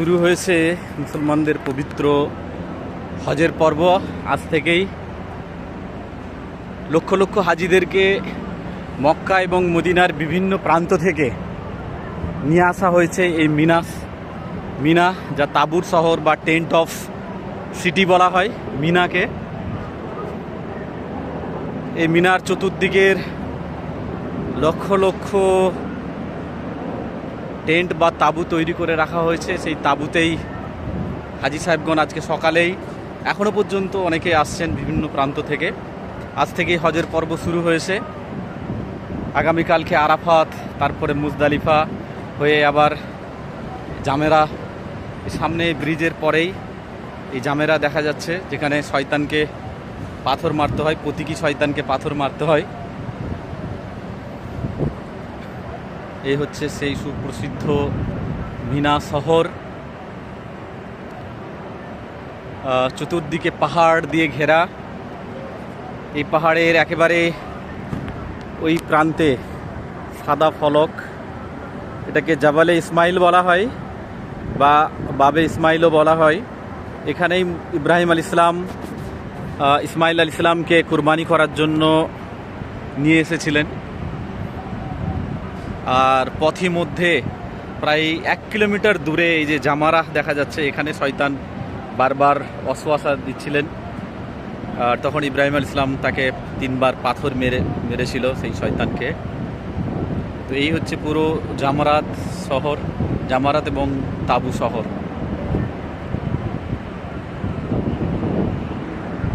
শুরু হয়েছে মুসলমানদের পবিত্র হজের পর্ব। আজ থেকেই লক্ষ লক্ষ হাজিদেরকে মক্কা এবং মদিনার বিভিন্ন প্রান্ত থেকে নিয়ে আসা হয়েছে এই মিনাস মিনা যা তাবুর শহর বা টেন্ট অফ সিটি বলা হয় মিনাকে। এই মিনার চতুর্দিকের লক্ষ লক্ষ টেন্ট বা তাঁবু তৈরি করে রাখা হয়েছে। সেই তাঁবুতেই হাজি সাহেবগণ আজকে সকালেই এখনও পর্যন্ত অনেকে আসছেন বিভিন্ন প্রান্ত থেকে। আজ থেকেই হজের পর্ব শুরু হয়েছে। আগামীকালকে আরাফাত, তারপরে মুজদালিফা হয়ে আবার জামেরা সামনে ব্রিজের পরেই এই জামেরা দেখা যাচ্ছে, যেখানে শয়তানকে পাথর মারতে হয়, প্রতীকী শয়তানকে পাথর মারতে হয়। এই হচ্ছে সেই সুপ্রসিদ্ধ মিনা শহর। চতুর্দিকে পাহাড় দিয়ে ঘেরা। এই পাহাড়ের একেবারে ওই প্রান্তে সাদা ফলক, এটাকে জাবালে ইসমাইল বলা হয় বা বাবে ইসমাইলও বলা হয়। এখানেই ইব্রাহিম আল ইসলাম ইসমাইল আল ইসলামকে কুরবানি করার জন্য নিয়ে এসেছিলেন। আর পথি মধ্যে প্রায় এক কিলোমিটার দূরে এই যে জামারা দেখা যাচ্ছে, এখানে শয়তান বারবার অশোয়াশা দিচ্ছিলেন। আর তখন ইব্রাহিম আল ইসলাম তাকে তিনবার পাথর মেরে, মেরেছিল সেই শয়তানকে। তো এই হচ্ছে পুরো জামারাত শহর, জামারাত এবং তাবু শহর।